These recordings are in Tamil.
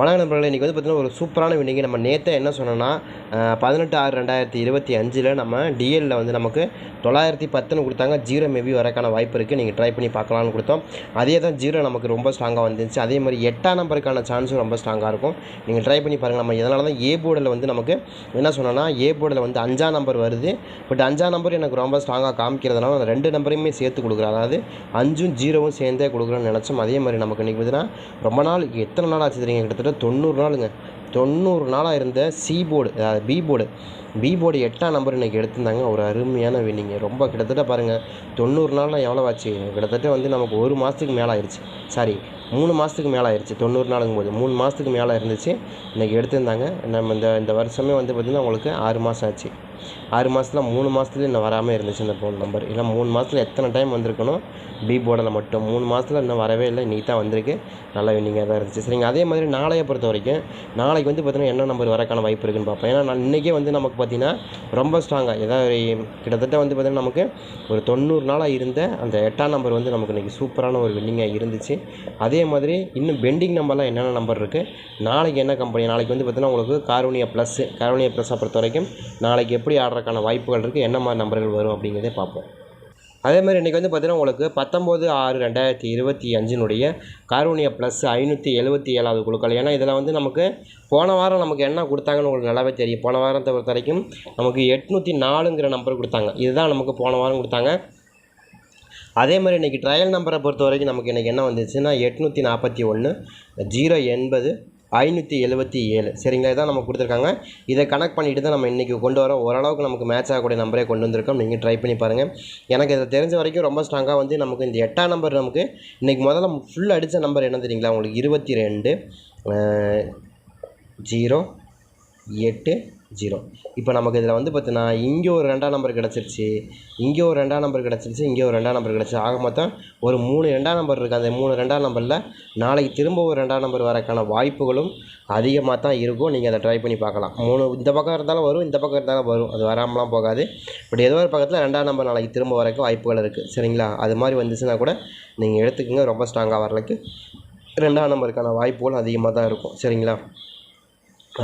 வணக்க நண்பர்களே இன்றைக்கி வந்து பார்த்திங்கன்னா ஒரு சூப்பரான வின்னிங் நம்ம நேற்று என்ன சொன்னோன்னா பதினெட்டு ஆறு ரெண்டாயிரத்தி இருபத்தி அஞ்சில் நம்ம டிஎல்லில் வந்து நமக்கு தொள்ளாயிரத்தி பத்துன்னு கொடுத்தாங்க. ஜீரோ மேபி வரக்கான வாய்ப்பு இருக்குது நீங்கள் ட்ரை பண்ணி பார்க்கலான்னு கொடுத்தோம். அதே தான் ஜீரோ நமக்கு ரொம்ப ஸ்ட்ராங்காக வந்துருந்துச்சு அதே மாதிரி எட்டாம் நம்பருக்கான சான்ஸும் ரொம்ப ஸ்ட்ராங்காக இருக்கும். நீங்கள் ட்ரை பண்ணி பாருங்கள் நம்ம இதனால தான் ஏ போர்டில் வந்து நமக்கு என்ன சொன்னோன்னா ஏ போர்டில் வந்து அஞ்சாம் நம்பர் வருது. பட் அஞ்சாம் நம்பர் எனக்கு ரொம்ப ஸ்ட்ராங்காக காமிக்கிறதுனால நான் ரெண்டு நம்பரையுமே சேர்த்து கொடுக்குறேன் அதாவது அஞ்சும் ஜீரோவும் சேர்ந்தே கொடுக்குறோன்னு நினச்சோம். அதே மாதிரி நமக்கு இன்றைக்கி பார்த்தீங்கன்னா ரொம்ப நாள் எத்தனை நாள் ஆச்சு தெரியுங்க கிட்டத்தட்ட? தொண்ணூறு நாளுங்க. தொண்ணூறு நாளாக இருந்த சி போர்டு அதாவது பி போர்டு பி போர்டு எட்டாம் நம்பர் இன்றைக்கி எடுத்திருந்தாங்க. ஒரு அருமையான வின்னிங்க ரொம்ப கிட்டத்தட்ட பாருங்கள் தொண்ணூறு நாளில் எவ்வளோ ஆச்சு? கிட்டத்தட்ட வந்து நமக்கு ஒரு மாதத்துக்கு மேலே ஆயிடுச்சு சாரி மூணு மாதத்துக்கு மேலே ஆயிடுச்சு தொண்ணூறு நாளுங்கும் போது மூணு மாதத்துக்கு மேலே இருந்துச்சு. இன்றைக்கி எடுத்திருந்தாங்க. நம்ம இந்த இந்த வருஷமே வந்து பார்த்திங்கன்னா உங்களுக்கு ஆறு மாதம் ஆச்சு. ஆறு மாதத்தில் மூணு மாதத்துல இன்னும் வராமல் இருந்துச்சு அந்த ஃபோன் நம்பர் இல்லை மூணு மாதத்தில் எத்தனை டைம் வந்திருக்கணும்? பி போர்டில் மட்டும். மூணு மாதத்தில் இன்னும் வரவே இல்லை. இன்றைக்கி தான் வந்திருக்கு. நல்லா வின்னிங்காக தான் இருந்துச்சு. சரிங்க அதே மாதிரி நாளையை பொறுத்த வரைக்கும் நாளைக்கு வந்து பார்த்திங்கன்னா என்ன நம்பர் வரக்கான வாய்ப்பு இருக்குன்னு பார்ப்போம். ஏன்னா நான் இன்றைக்கே வந்து நமக்கு பார்த்திங்கன்னா ரொம்ப ஸ்ட்ராங்காக ஏதாவது கிட்டத்தட்ட வந்து பார்த்திங்கன்னா நமக்கு ஒரு தொண்ணூறு நாளாக இருந்த அந்த எட்டாம் நம்பர் வந்து நமக்கு இன்றைக்கி சூப்பரான ஒரு வின்னிங்காக இருந்துச்சு. அதே மாதிரி இன்னும் பெண்டிங் நம்பர்லாம் என்னென்ன நம்பர் இருக்குது நாளைக்கு என்ன கம்பெனி நாளைக்கு வந்து பார்த்திங்கன்னா உங்களுக்கு காரோனியா ப்ளஸ்ஸு கார்வனியா ப்ளஸ்ஸை பொறுத்த வரைக்கும் நாளைக்கு எப்படி ஆடுறதுக்கான வாய்ப்புகள் இருக்குது என்ன மாதிரி நம்பர்கள் வரும் அப்படிங்கிறதே பார்ப்போம். அதே மாதிரி இன்றைக்கி வந்து பார்த்திங்கன்னா உங்களுக்கு பத்தொம்போது ஆறு ரெண்டாயிரத்தி இருபத்தி அஞ்சினுடைய கார்போனியா ப்ளஸ் ஐநூற்றி எழுபத்தி ஏழாவது குழுக்கள். ஏன்னா இதில் வந்து நமக்கு போன வாரம் நமக்கு என்ன கொடுத்தாங்கன்னு உங்களுக்கு நல்லாவே தெரியும். போன வாரத்தை பொறுத்த வரைக்கும் நமக்கு எட்நூற்றி நாலுங்கிற நம்பர் கொடுத்தாங்க. இதுதான் நமக்கு போன வாரம் கொடுத்தாங்க. அதே மாதிரி இன்றைக்கி ட்ரையல் நம்பரை பொறுத்த வரைக்கும் நமக்கு இன்றைக்கி என்ன வந்துச்சுன்னா எட்நூற்றி நாற்பத்தி ஒன்று ஜீரோ எண்பது ஐநூற்றி எழுபத்தி ஏழு. சரிங்களா? இதான் நமக்கு கொடுத்துருக்காங்க. இதை கனெக்ட் பண்ணிட்டு தான் நம்ம இன்றைக்கி கொண்டு வரோம். ஓரளவுக்கு நமக்கு மேட்ச் ஆகக்கூடிய நம்பரே கொண்டு வந்திருக்கோம். நீங்கள் ட்ரை பண்ணி பாருங்கள் எனக்கு இதை தெரிஞ்ச வரைக்கும் ரொம்ப ஸ்ட்ராங்காக வந்து நமக்கு இந்த எட்டாம் நம்பர் நமக்கு இன்றைக்கி முதல்ல ஃபுல் அடித்த நம்பர் என்ன தெரியுங்களா? உங்களுக்கு இருபத்தி ரெண்டு ஜீரோ எட்டு ஜீரோ. இப்போ நமக்கு இதில் வந்து பார்த்தீங்கன்னா இங்கே ஒரு ரெண்டாம் நம்பர் கிடச்சிருச்சு இங்கே ஒரு ரெண்டாம் நம்பர் கிடச்சிருச்சு இங்கே ஒரு ரெண்டாம் நம்பர் கிடச்சி ஆக மொத்தம் ஒரு மூணு ரெண்டாம் நம்பர் இருக்குது அந்த மூணு ரெண்டாம் நம்பரில் நாளைக்கு திரும்ப ஒரு ரெண்டாம் நம்பர் வரக்கான வாய்ப்புகளும் அதிகமாக தான் இருக்கும். நீங்கள் அதை ட்ரை பண்ணி பார்க்கலாம். மூணு இந்த பக்கம் இருந்தாலும் வரும் இந்த பக்கம் இருந்தாலும் வரும். அது வராமலாம் போகாது. பட் ஏதோ ஒரு பக்கத்தில் ரெண்டாம் நம்பர் நாளைக்கு திரும்ப வரக்கு வாய்ப்புகள் இருக்குது சரிங்களா? அது மாதிரி வந்துச்சுன்னா கூட நீங்கள் எடுத்துக்கோங்க. ரொம்ப ஸ்ட்ராங்காக வரலுக்கு ரெண்டாம் நம்பருக்கான வாய்ப்புகள் அதிகமாக தான் இருக்கும். சரிங்களா?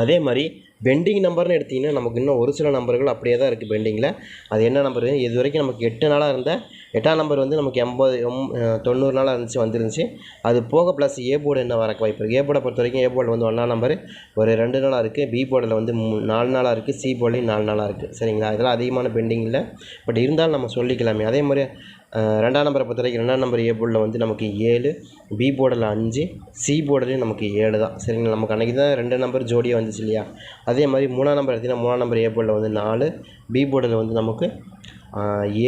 அதே மாதிரி பெண்டிங் நம்பர்னு எடுத்திங்கன்னா நமக்கு இன்னும் ஒரு சில நம்பர்கள் அப்படியே தான் இருக்குது பெண்டிங்கில் அது என்ன நம்பர் இது வரைக்கும் நமக்கு எட்டு நாளாக இருந்த எட்டாம் நம்பர் வந்து நமக்கு எண்பது எம் தொண்ணூறு நாளாக இருந்துச்சு வந்துருந்துச்சு. அது போக ப்ளஸ் ஏ போர்டு என்ன வரக்கு வாய்ப்பு இருக்குது ஏ போர்டை பொறுத்த வரைக்கும் ஏ போர்டு வந்து ஒன்றாம் நம்பர் ஒரு ரெண்டு நாளாக இருக்குது பி போர்டில் வந்து மூ நாலு நாளாக இருக்குது சி போர்ட்லேயும் நாலு நாளாக இருக்குது சரிங்களா? இதெல்லாம் அதிகமான பெண்டிங் இல்லை. பட் இருந்தாலும் நம்ம சொல்லிக்கலாமே. அதே மாதிரி ரெண்டாம் நம்பரை பொறுத்த வரைக்கும் ரெண்டாம் நம்பர் ஏ போர்டில் வந்து நமக்கு ஏழு பி போர்டில் அஞ்சு சி போர்டுலேயும் நமக்கு ஏழு தான். சரிங்களா? நமக்கு அன்றைக்கி தான் ரெண்டு நம்பர் ஜோடியாக வந்துச்சு இல்லையா? அதே மாதிரி மூணாம் நம்பர் எடுத்திங்கன்னா மூணாம் நம்பர் ஏ போர்டில் வந்து நாலு பி போர்டில் வந்து நமக்கு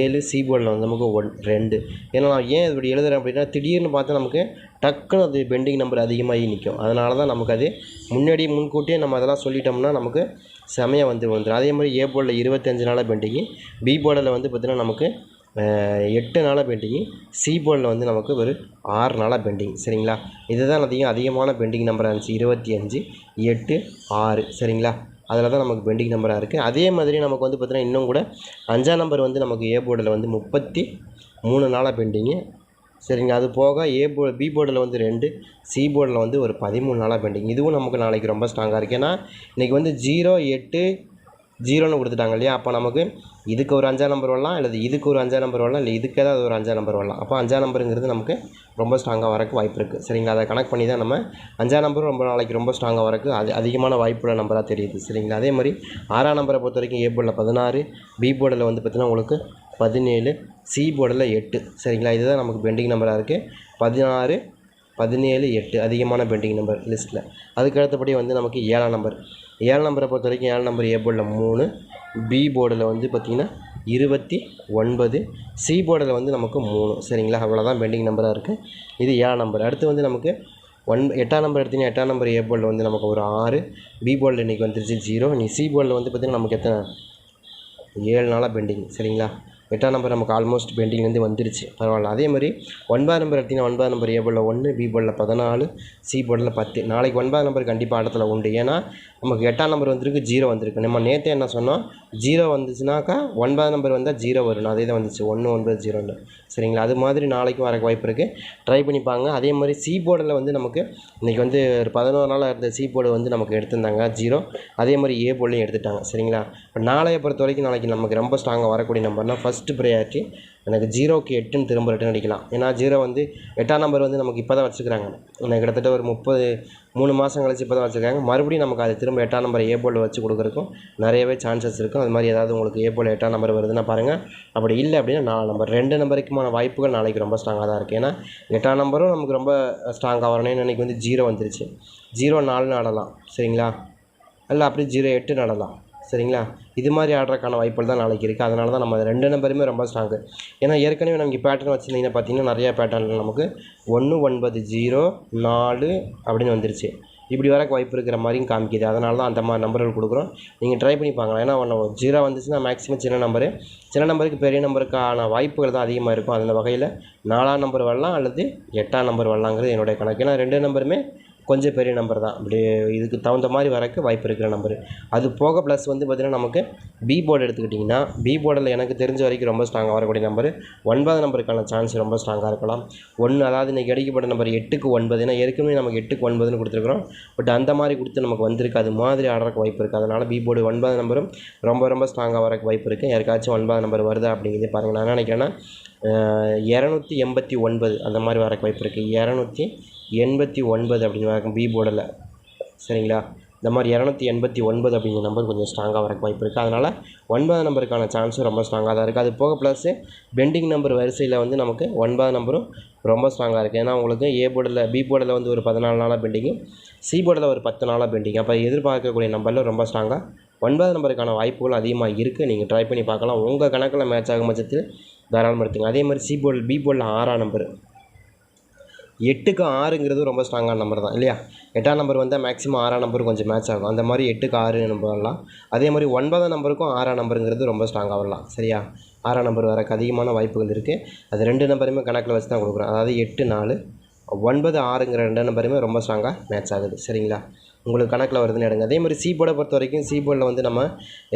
ஏழு சி போர்டில் வந்து நமக்கு ஒன் ரெண்டு. ஏன்னா நான் ஏன் இப்படி எழுதுகிறேன் அப்படின்னா திடீர்னு பார்த்தா நமக்கு டக்குன்னு அது பெண்டிங் நம்பர் அதிகமாகி நிற்கும் அதனால தான் நமக்கு அது முன்னாடி முன்கூட்டியே நம்ம அதெல்லாம் சொல்லிட்டோம்னா நமக்கு செமையாக வந்து வந்துடும் அதே மாதிரி ஏ போர்டில் இருபத்தஞ்சு நாளாக பெண்டிங்கு பி போர்டில் வந்து பார்த்திங்கன்னா நமக்கு எட்டு நாளாக பெண்டிங்கு சி போர்டில் வந்து நமக்கு ஒரு ஆறு நாளாக பெண்டிங் சரிங்களா? இதுதான் அதிகம் அதிகமான பெண்டிங் நம்பராக இருந்துச்சு. இருபத்தி அஞ்சு எட்டு ஆறு. சரிங்களா? அதில் தான் நமக்கு பெண்டிங் நம்பராக இருக்குது அதே மாதிரி நமக்கு வந்து பார்த்திங்கன்னா இன்னும் கூட அஞ்சாம் நம்பர் வந்து நமக்கு ஏ போர்டில் வந்து முப்பத்தி மூணு நாளாக பெண்டிங்கு. சரிங்க அது போக ஏ போர்டு பி போர்டில் வந்து ரெண்டு சி போர்டில் வந்து ஒரு பதிமூணு நாளாக பெண்டிங். இதுவும் நமக்கு நாளைக்கு ரொம்ப ஸ்ட்ராங்காக இருக்குது ஏன்னா இன்றைக்கி வந்து ஜீரோ எட்டு ஜீரோன்னு கொடுத்துட்டாங்க இல்லையா? அப்போ நமக்கு இதுக்கு ஒரு அஞ்சாம் நம்பர் வரலாம் அல்லது இதுக்கு ஒரு அஞ்சாம் நம்பர் வரலாம் இல்லை இதுக்கு ஏதாவது ஒரு அஞ்சாம் நம்பர் வரலாம். அப்போ அஞ்சாம் நம்பருங்கிறது நமக்கு ரொம்ப ஸ்ட்ராங்காக வரக்கு வாய்ப்பு இருக்குது சரிங்களா? அதை கனெக்ட் பண்ணி தான் நம்ம அஞ்சாம் நம்பரும் ரொம்ப நாளைக்கு ரொம்ப ஸ்ட்ராங்காக வரக்கு அது அதிகமான வாய்ப்புள்ள நம்பராக தெரியுது. சரிங்களா? அதே மாதிரி ஆறாம் நம்பரை பொறுத்த வரைக்கும் ஏ போர்டில் பதினாறு பி போர்டில் வந்து பார்த்திங்கன்னா உங்களுக்கு பதினேழு சி போர்டில் எட்டு. சரிங்களா? இதுதான் நமக்கு பெண்டிங் நம்பராக இருக்குது பதினாறு பதினேழு எட்டு. அதிகமான பெண்டிங் நம்பர் லிஸ்ட்டில் அதுக்கு அடுத்தபடி வந்து நமக்கு ஏழாம் நம்பர் ஏழு நம்பரை பொறுத்த வரைக்கும் ஏழு நம்பர் ஏ போர்டில் மூணு பி போர்டில் வந்து பார்த்திங்கன்னா இருபத்தி ஒன்பது சி போர்டில் வந்து நமக்கு மூணு. சரிங்களா? அவ்வளோதான் பெண்டிங் நம்பராக இருக்குது இது ஏழாம் நம்பர் அடுத்து வந்து நமக்கு ஒன் எட்டாம் நம்பர் எடுத்தீங்கன்னா எட்டாம் நம்பர் ஏ போர்டில் வந்து நமக்கு ஒரு ஆறு பி போர்டில் இன்றைக்கி வந்துருச்சு ஜீரோ நீ சி போர்டில் வந்து பார்த்திங்கன்னா நமக்கு எத்தனை? ஏழு நாளாக பெண்டிங் சரிங்களா? எட்டாம் நம்பர் நமக்கு ஆல்மோஸ்ட் பெண்டிங்லேருந்து வந்துருச்சு. பரவாயில்ல. அதே மாதிரி ஒன்பதாம் நம்பர் எடுத்திங்கன்னா ஒன்பதாம் நம்பர் ஏ ஒன்று பி போர்டில் பதினாலு சி போர்டில் பத்து. நாளைக்கு ஒன்பதாம் நம்பர் கண்டிப்பாக இடத்துல உண்டு. ஏன்னா நமக்கு எட்டாம் நம்பர் வந்திருக்கு ஜீரோ வந்திருக்கு. நம்ம நேற்று என்ன சொன்னோம்? ஜீரோ வந்துச்சுனாக்கா ஒன்பதாம் நம்பர் வந்தால் ஜீரோ வரும். அதே தான் வந்துச்சு. ஒன்று ஒன்பது ஜீரோன்னு சரிங்களா? அது மாதிரி நாளைக்கும் வரக்கு வாய்ப்பு இருக்குது ட்ரை பண்ணிப்பாங்க அதே மாதிரி சி போர்டில் வந்து நமக்கு இன்றைக்கி வந்து ஒரு பதினோரு நாளாக இருந்த சி போர்டு வந்து நமக்கு எடுத்திருந்தாங்க ஜீரோ அதே மாதிரி ஏ போர்ட்லையும் எடுத்துட்டாங்க. சரிங்களா? இப்போ நாளைய பொறுத்த வரைக்கும் நாளைக்கு நமக்கு ரொம்ப ஸ்ட்ராங்காக வரக்கூடிய நம்பர்னால் ஃபஸ்ட்டு ப்ரையாரிட்டி எனக்கு ஜீரோக்கு எட்டுன்னு திரும்ப ரிட்டன் அடிக்கலாம். ஏன்னா ஜீரோ வந்து எட்டாம் நம்பர் வந்து நமக்கு இப்போ தான் வச்சுருக்காங்க எனக்கு கிட்டத்தட்ட ஒரு முப்பது மூணு மாதம் கழிச்சு இப்போ தான் வச்சுருக்காங்க. மறுபடியும் நமக்கு அது திரும்ப எட்டாம் நம்பர் ஏ வச்சு கொடுக்குறக்கும் நிறையவே சான்சஸ் இருக்கும். அது மாதிரி ஏதாவது உங்களுக்கு ஏ எட்டாம் நம்பர் வருதுன்னா பாருங்கள் அப்படி இல்லை அப்படின்னா நாலு நம்பர் ரெண்டு நம்பருக்குமான வாய்ப்புகள் நாளைக்கு ரொம்ப ஸ்ட்ராங்காக தான் இருக்குது ஏன்னா எட்டாம் நம்பரும் நமக்கு ரொம்ப ஸ்ட்ராங்காக வரணும் இன்றைக்கி வந்து ஜீரோ வந்துருச்சு. ஜீரோ நாலுன்னு ஆடலாம். சரிங்களா? இல்லை அப்படி ஜீரோ எட்டு நடலாம் சரிங்களா? இது மாதிரி ஆடுறதுக்கான வாய்ப்புகள் தான் நாளைக்கு இருக்குது அதனால தான் நம்ம ரெண்டு நம்பருமே ரொம்ப ஸ்ட்ராங்கு ஏன்னா ஏற்கனவே நமக்கு பேட்டர்ன் வச்சுருந்தீங்கன்னா பார்த்தீங்கன்னா நிறையா பேட்டர்னில் நமக்கு ஒன்று ஒன்பது ஜீரோ நாலு அப்படின்னு வந்துருச்சு. இப்படி வரக்கு வாய்ப்பு இருக்கிற மாதிரியும் காமிக்குது. அதனால தான் அந்த மாதிரி நம்பர்கள் கொடுக்குறோம். நீங்கள் ட்ரை பண்ணி பார்க்கலாம் ஏன்னா ஒன்று ஜீரோ வந்துச்சுன்னா மேக்ஸிமம் சின்ன நம்பரு சின்ன நம்பருக்கு பெரிய நம்பருக்கான வாய்ப்புகள் தான் அதிகமாக இருக்கும். அந்த வகையில் நாலாம் நம்பர் வரலாம் அல்லது எட்டாம் நம்பர் வரலாங்கிறது என்னுடைய கணக்கு. ஏன்னா ரெண்டு நம்பருமே கொஞ்சம் பெரிய நம்பர் தான். அப்படி இதுக்கு தகுந்த மாதிரி வரக்கு வாய்ப்பு இருக்கிற நம்பரு அது போக ப்ளஸ் வந்து பார்த்திங்கன்னா நமக்கு பி போர்டு எடுத்துக்கிட்டிங்கன்னா பி போர்டில் எனக்கு தெரிஞ்ச வரைக்கும் ரொம்ப ஸ்ட்ராங்காக வரக்கூடிய நம்பர் ஒன்பது நம்பருக்கான சான்ஸ் ரொம்ப ஸ்ட்ராங்காக இருக்கலாம். ஒன்று அதாவது இன்றைக்கி அடிக்கப்பட்ட நம்பர் எட்டுக்கு ஒன்பது. ஏன்னா ஏற்கனவே நமக்கு எட்டுக்கு ஒன்பதுன்னு கொடுத்துருக்குறோம். பட் அந்த மாதிரி கொடுத்து நமக்கு வந்திருக்கு. அது மாதிரி ஆடுறக்கு வாய்ப்பு இருக்குது அதனால் பி போர்டு ஒன்பது நம்பரும் ரொம்ப ரொம்ப ஸ்ட்ராங்காக வரக்கு வாய்ப்பு இருக்குது யாருக்காச்சும் ஒன்பது நம்பர் வருதா அப்படிங்கிறது பாருங்கள் நான் நினைக்கிறேன்னா இரநூத்தி எண்பத்தி ஒன்பது அந்த மாதிரி வரக்கு வாய்ப்பு இருக்குது இரநூத்தி எண்பத்தி ஒன்பது அப்படின்னு பி போர்டில் சரிங்களா? இந்த மாதிரி இரநூத்தி எண்பத்தி ஒன்பது அப்படிங்கிற நம்பர் கொஞ்சம் ஸ்ட்ராங்காக வரக்கு வாய்ப்பு இருக்குது அதனால் ஒன்பது நம்பருக்கான சான்ஸும் ரொம்ப ஸ்ட்ராங்காக தான் இருக்குது அது போக ப்ளஸ்ஸு பெண்டிங் நம்பர் வரிசையில் வந்து நமக்கு ஒன்பது நம்பரும் ரொம்ப ஸ்ட்ராங்காக இருக்குது ஏன்னா உங்களுக்கு ஏ போர்டில் பி போர்டில் வந்து ஒரு பதினாலு நாளாக பெண்டிங்கு சி போர்டில் ஒரு பத்து நாளாக பெண்டிங் அப்போ எதிர்பார்க்கக்கூடிய நம்பரில் ரொம்ப ஸ்ட்ராங்காக ஒன்பது நம்பருக்கான வாய்ப்புகள் அதிகமாக இருக்குது நீங்கள் ட்ரை பண்ணி பார்க்கலாம். உங்கள் கணக்கில் மேட்ச் ஆகும் பட்சத்தில் தாராளமாக எடுத்துங்க அதே மாதிரி சி போர்டில் பி போர்டில் ஆறாம் நம்பர் எட்டுக்கு ஆறுங்கிறது ரொம்ப ஸ்ட்ராங்கான நம்பர் தான் இல்லையா? எட்டாம் நம்பர் வந்தால் மேக்ஸிமம் ஆறாம் நம்பர் கொஞ்சம் மேட்ச் ஆகும். அந்த மாதிரி எட்டுக்கு ஆறு நம்பர் வரலாம். அதே மாதிரி ஒன்பதாம் நம்பருக்கும் ஆறாம் நம்பருங்கிறது ரொம்ப ஸ்ட்ராங்காக வரலாம் சரியா? ஆறாம் நம்பர் வரக்கு அதிகமான வாய்ப்புகள் இருக்குது அது ரெண்டு நம்பருமே கணக்கில் வச்சு தான் கொடுக்குறோம். அதாவது எட்டு நாலு ஒன்பது ஆறுங்கிற ரெண்டு நம்பருமே ரொம்ப ஸ்ட்ராங்காக மேட்ச் ஆகுது. சரிங்களா? உங்களுக்கு கணக்கில் வருதுன்னு எடுங்க. அதே மாதிரி சி போர்டை பொறுத்த வரைக்கும் சி போர்டில் வந்து நம்ம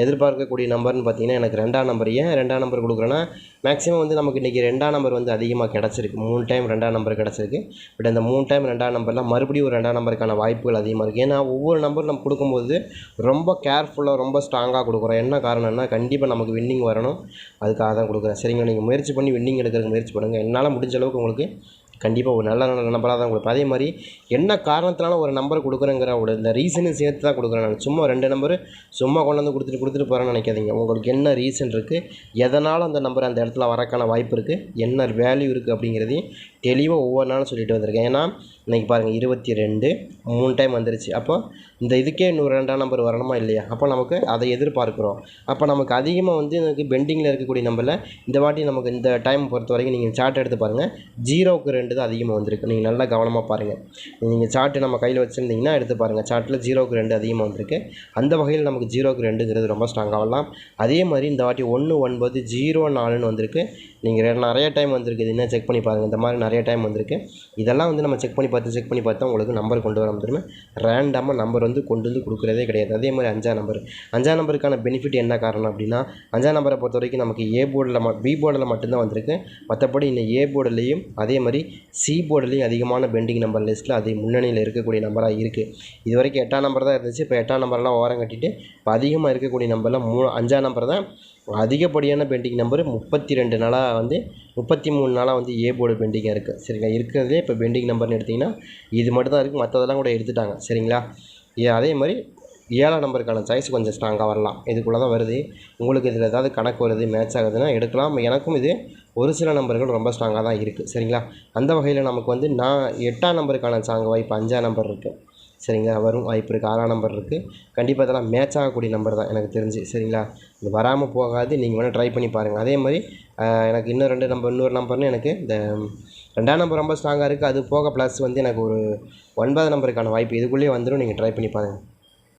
எதிர்பார்க்கக்கூடிய நம்பர்னு பார்த்தீங்கன்னா எனக்கு ரெண்டாம் நம்பர் ஏன் ரெண்டாம் நம்பர் கொடுக்குறேன்னா மேக்ஸிமம் வந்து நமக்கு இன்றைக்கி ரெண்டாம் நம்பர் வந்து அதிகமாக கிடச்சிருக்கு. மூணு டைம் ரெண்டாம் நம்பர் கிடச்சிருக்கு. பட் அந்த மூணு டைம் ரெண்டாம் நம்பர்லாம் மறுபடியும் ஒரு ரெண்டாம் நம்பருக்கான வாய்ப்புகள் அதிகமாக இருக்குது ஏன்னா ஒவ்வொரு நம்பர் நம்ம கொடுக்கும்போது ரொம்ப கேர்ஃபுல்லாக ரொம்ப ஸ்ட்ராங்காக கொடுக்குறோம். என்ன காரணம்னா கண்டிப்பாக நமக்கு வின்னிங் வரணும். அதுக்காக தான் கொடுக்குறேன். சரிங்க நீங்கள் முயற்சி பண்ணி வின்னிங் எடுக்கிறதுக்கு முயற்சி பண்ணுங்கள் என்னால் முடிஞ்ச அளவுக்கு உங்களுக்கு கண்டிப்பாக ஒரு நல்ல நல்ல நம்பராக தான் கொடுப்பேன் அதே மாதிரி என்ன காரணத்தினால ஒரு நம்பர் கொடுக்குறேங்கிற ஒரு இந்த ரீசனையும் சேர்த்து தான் கொடுக்குறேன் நான். சும்மா ரெண்டு நம்பரு சும்மா கொண்டு வந்து கொடுத்துட்டு கொடுத்துட்டு போகிறேன்னு நினைக்காதீங்க. உங்களுக்கு என்ன ரீசன் இருக்குது எதனால் அந்த நம்பர் அந்த இடத்துல வரக்கான வாய்ப்பு இருக்குது என்ன வேல்யூ இருக்குது அப்படிங்கிறதையும் தெளிவாக ஒவ்வொரு நாளும் சொல்லிட்டு வந்திருக்கேன். ஏன்னா இன்றைக்கி பாருங்கள் இருபத்தி ரெண்டு மூணு டைம் வந்துருச்சு. அப்போ இந்த இதுக்கே இன்னொரு ரெண்டாம் நம்பர் வரணுமா இல்லையா? அப்போ நமக்கு அதை எதிர்பார்க்குறோம். அப்போ நமக்கு அதிகமாக வந்து எனக்கு பெண்டிங்கில் இருக்கக்கூடிய நம்பரில் இந்த வாட்டி நமக்கு இந்த டைம் பொறுத்த வரைக்கும் நீங்கள் சார்ட் எடுத்து பாருங்கள் ஜீரோவுக்கு ரெண்டு தான் அதிகமாக வந்திருக்கு. நீங்கள் நல்லா கவனமாக பாருங்கள் நீங்கள் சார்ட்டு நம்ம கையில் வச்சுருந்தீங்கன்னா எடுத்து பாருங்கள் சார்ட்டில் ஜீரோவுக்கு ரெண்டு அதிகமாக வந்திருக்கு. அந்த வகையில் நமக்கு ஜீரோவுக்கு ரெண்டுங்கிறது ரொம்ப ஸ்ட்ராங்காக வரலாம். அதே மாதிரி இந்த வாட்டி ஒன்று ஒன்பது ஜீரோ நாலுன்னு வந்திருக்கு. நீங்கள் நிறைய டைம் வந்திருக்கு. இது என்ன செக் பண்ணி பாருங்கள் இந்த மாதிரி நிறைய டைம் வந்திருக்கு. இதெல்லாம் வந்து நம்ம செக் பண்ணி பார்த்து செக் பண்ணி பார்த்தா உங்களுக்கு நம்பர் கொண்டு வர முடியுமே ரேண்டமாக நம்பர் வந்து கொண்டு வந்து கொடுக்குறதே கிடையாது. அதே மாதிரி அஞ்சாம் நம்பர் அஞ்சாம் நம்பருக்கான பெனிஃபிட் என்ன காரணம் அப்படின்னா அஞ்சாம் நம்பரை பொறுத்த வரைக்கும் நமக்கு ஏ போர்டில் ம பி போர்டில் மட்டும்தான் வந்திருக்கு. மற்றபடி இந்த ஏ போர்டுலேயும் அதே மாதிரி சி போர்டுலேயும் அதிகமான பெண்டிங் நம்பர் லிஸ்ட்டில் அது முன்னணியில் இருக்கக்கூடிய நம்பராக இருக்குது இது வரைக்கும் எட்டாம் நம்பர் தான் இருந்துச்சு. இப்போ எட்டாம் நம்பர்லாம் ஓரம் கட்டிட்டு இப்போ அதிகமாக இருக்கக்கூடிய நம்பரில் மூணு அஞ்சாம் நம்பர் தான் அதிகப்படியான பெண்டிங் நம்பர் முப்பத்தி ரெண்டு நாளாக வந்து முப்பத்தி மூணு நாளாக வந்து ஏ போர்டு பெண்டிங்காக இருக்குது சரிங்களா? இருக்கிறதுலே இப்போ பெண்டிங் நம்பர்னு எடுத்திங்கன்னா இது மட்டும் தான் இருக்குது மற்றதெல்லாம் கூட எடுத்துட்டாங்க. சரிங்களா? அதே மாதிரி ஏழாம் நம்பருக்கான சாய்ஸ் கொஞ்சம் ஸ்ட்ராங்காக வரலாம். இதுக்குள்ளே தான் வருது. உங்களுக்கு இதில் ஏதாவது கணக்கு வருது மேட்ச் ஆகுதுன்னா எடுக்கலாம். எனக்கும் இது ஒரு சில நம்பர்கள் ரொம்ப ஸ்ட்ராங்காக தான் இருக்குது சரிங்களா? அந்த வகையில் நமக்கு வந்து நான் எட்டாம் நம்பருக்கான சாங் வாய்ப்பு அஞ்சாம் நம்பர் இருக்குது சரிங்களா? வரும் வாய்ப்பு இருக்குது ஆறாம் நம்பர் இருக்குது கண்டிப்பாக இதெல்லாம் மேட்ச் ஆகக்கூடிய நம்பர் தான் எனக்கு தெரிஞ்சு. சரிங்களா? இது வராமல் போகாது. நீங்கள் வேணால் ட்ரை பண்ணி பாருங்கள் அதே மாதிரி எனக்கு இன்னும் ரெண்டு நம்பர் இன்னொரு நம்பர்னு எனக்கு இந்த ரெண்டாம் நம்பர் ரொம்ப ஸ்ட்ராங்காக இருக்குது அது போக ப்ளஸ் வந்து எனக்கு ஒரு ஒன்பது நம்பருக்கான வாய்ப்பு இதுக்குள்ளேயே வந்துடும் நீங்கள் ட்ரை பண்ணி பாருங்கள்